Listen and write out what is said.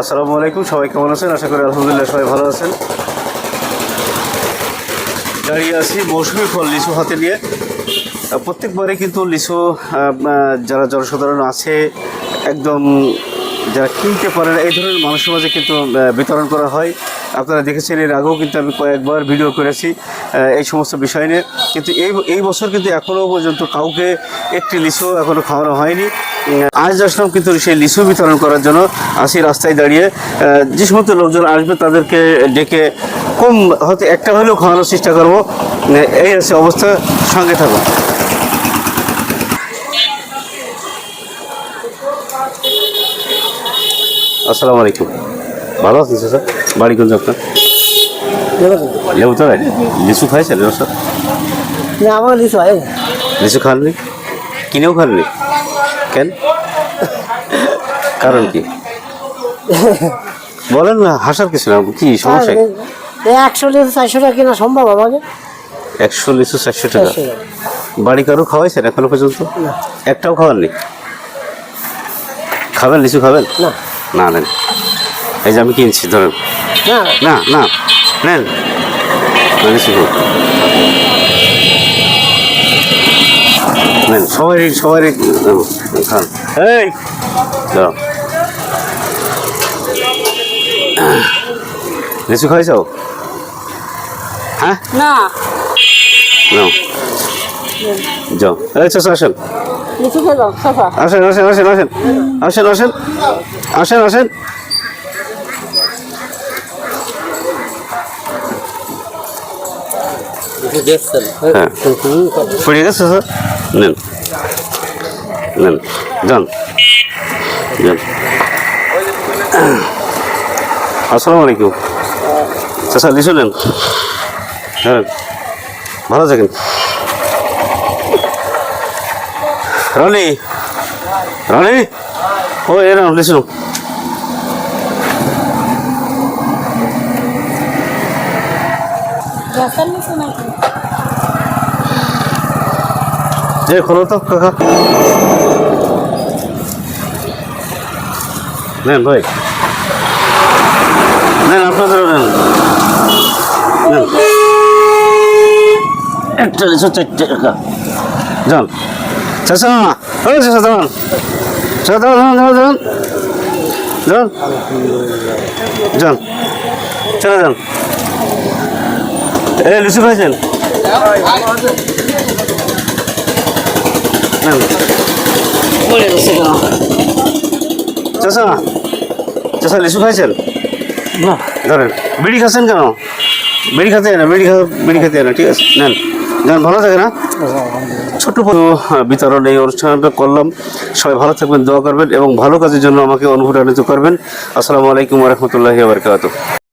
আসসালামু আলাইকুম, সবাই কেমন আছেন? আশা করি আলহামদুলিল্লাহ সবাই ভালো আছেন। দাঁড়িয়ে আছি মৌসুমি ফল লিচু হাতে নিয়ে। প্রত্যেকবারে কিন্তু লিচু যারা জনসাধারণ আছে, একদম যারা কিনতে পারে এই ধরনের মানুষের মাঝে কিন্তু বিতরণ করা হয়। আপনারা দেখেছেন এর আগেও কিন্তু আমি কয়েকবার ভিডিও করেছি এই সমস্ত বিষয় নিয়ে। কিন্তু এই এই বছর কিন্তু এখনও পর্যন্ত কাউকে একটি লিচু এখনও খাওয়ানো হয়নি। আজ আসলাম কিন্তু সেই লিচু বিতরণ করার জন্য। আসি রাস্তায় দাঁড়িয়ে যে সমস্ত লোকজন আসবে তাদেরকে ডেকে কম হয়তো একটা হলেও খাওয়ানোর চেষ্টা করব। এই আছে অবস্থা, সঙ্গে থাকুন। আসসালামু আলাইকুম। ভালো আছেন স্যার বাড়ি কোন আপনার? লেবু তো লিচু খাইছেন এবার স্যার না আমার লিচু হয়। লিচু খাননি? কিনেও খাননি? কেন? কারণ কি? বলেন না হাসার কিছু না কি সমস্যা? একশো লিচু চারশো টাকা কেনা সম্ভব আমাকে? একশো লিচু চারশো টাকা? চারশো টাকা। বাড়ি কারও খাওয়াইছেন এখনও পর্যন্ত? একটাও খাওয়ার খাওয়াননি? খাবেন লিচু খাবেন? না। না নেন এই যে আমি কিনছি ধরেন। না। না না নেন। নেন সবাই সবাই খান। এই। লিচু খাইছো? হ্যাঁ? না। নাও। যাও। এই চাষা আসেন। আসেন আসেন আসেন আসেন। আসেন আসেন। আসেন আসেন। হ্যাঁ। পড়ে স্যার? নেন। নেন। যান। আসসালামু আলাইকুম। চাষা লিচু নেন। হ্যাঁ। ভালো থাকেন। রনি। রনি? ও এ না লিচু নাও। যে খোলো তো কাকা। নেন ভাই। নেন, আপনাদেরও নেন। নেন। একটা লিচু চারটে টাকা। যান। চাষা ও চাষা দাঁড়ান চাষা দাঁড়ান দাঁড়ান দাঁড়ান দাঁড়ান যান। চলে যান। এ লিচু খাইছেন? নেন পড়ে গেছে কেন চাষা চাষা লিচু খাইছেন? না। ধরেন বিড়ি খাচ্ছেন কেন? বিড়ি খাতে না বিড়ি খা বিড়ি খেতে না ঠিক আছে নেন। নেন ভালো থাকে না ছোট্ট ছোট বিতরণ এই অনুষ্ঠানটা করলাম। সবাই ভালো থাকবেন দোয়া করবেন এবং ভালো কাজের জন্য আমাকে অনুপ্রাণিত করবেন। আসসালামু আলাইকুম রহমতুল্লাহি বারকাত